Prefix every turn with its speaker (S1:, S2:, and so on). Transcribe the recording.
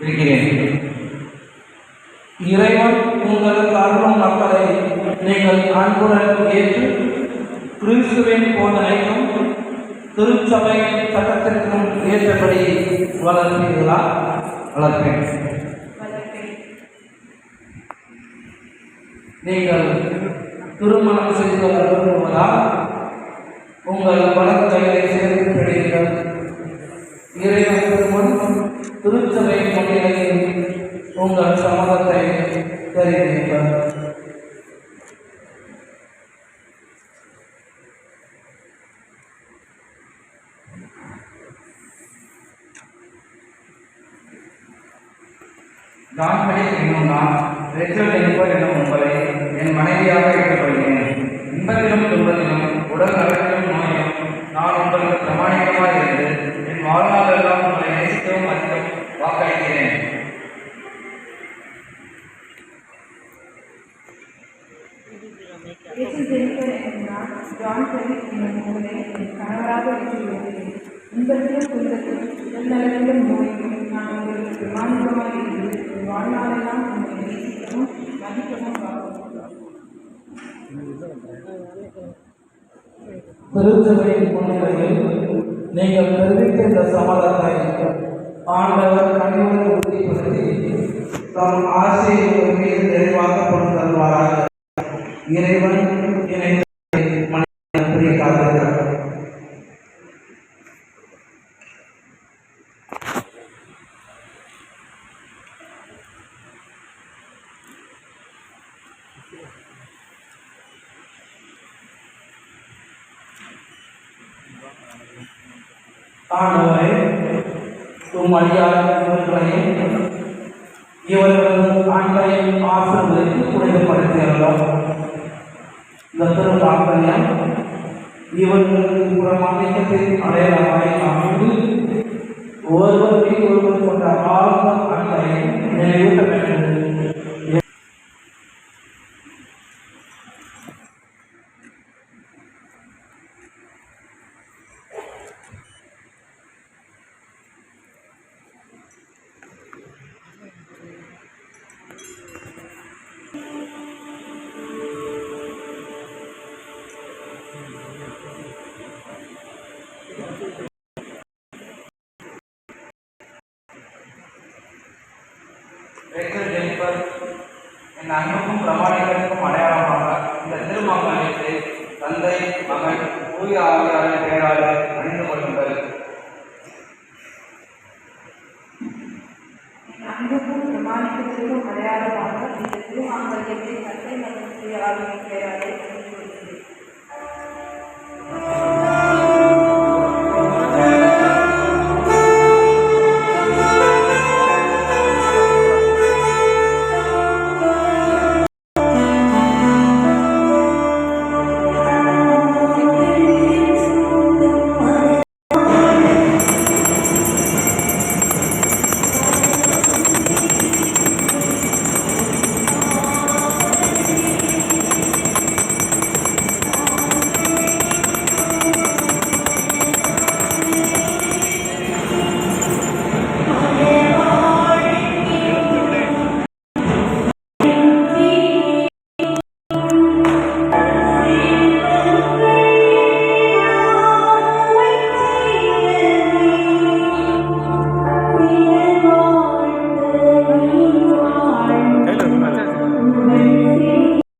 S1: இருக்கிறேன். இறைவன் உங்களுக்கு அருளும் மக்களை நீங்கள் அன்புடன் ஏற்று கிறிஸ்துவின் போதனைக்கும் திருச்சபையின் சட்டத்திற்கும் ஏற்றபடி வளர்ப்பீர்களா? வளர்ப்பேன். நீங்கள் திருமணம் செய்து கொள்ள உங்கள் சம்மதத்தை தெரிவிங்கள்
S2: தான்படி என்னும் நான் ரெச்சல் என்பவர் என்னும் உங்களை என் மனைவியாக ஏற்றுக்கொள்கிறேன். இன்பத்திலும் துன்பத்திலும் உடல் நல நோயிலும் நான் உங்களுக்கு பிரமாணிக்கமாக இருந்து என் வாழ்நாள் எல்லாம் உங்களை நேசிக்கவும் மதிக்கவும் வாக்களிக்கிறேன்
S3: இயேசு ஜெனிஃபர் என்றால் ஜான் பெரி இன்பத்திலும் துன்பத்திலும் உடல்நலத்திலும் நோயிலும் நான் உங்களுக்கு இருந்து வாழ்நாளெல்லாம் உங்களை நேசிக்கவும் மதிக்கவும்
S1: திருச்சபையின் முன்னிலையில் நீங்கள் தெரிவித்த இந்த சம்மதத்தை ஆண்டவர் கனிவுடன் உறுதிப்படுத்தி தம் ஆசையை உங்கள் நிறைவாக கொண்டு தருவாராக இறைவன் ஆண்டவரே உம் அடியார் இவர்களையும் இவர்களது ஆண்களையும் ஆசிரியர்களுக்கு புனிதப்படுத்தியறோம் இந்த திருப்பாக்கல்யம் இவர்களுக்கு புறமாநிலத்தின் அடையாளமாய்
S2: இந்த அன்புக்கும் பிரமாணிகளுக்கும் அடையாளமாக இந்த திருமங்கலத்தை தந்தை மகன் தூய ஆவியாரின் பெயரால் அணிந்து கொள்ளுங்கள்
S3: என் அன்புக்கும் பிரமாணிக்கத்திற்கும் அடையாளமாக இந்த திருமாங்கல்யத்தை தந்தை மகன் தூய ஆவியின்
S4: பெயரால்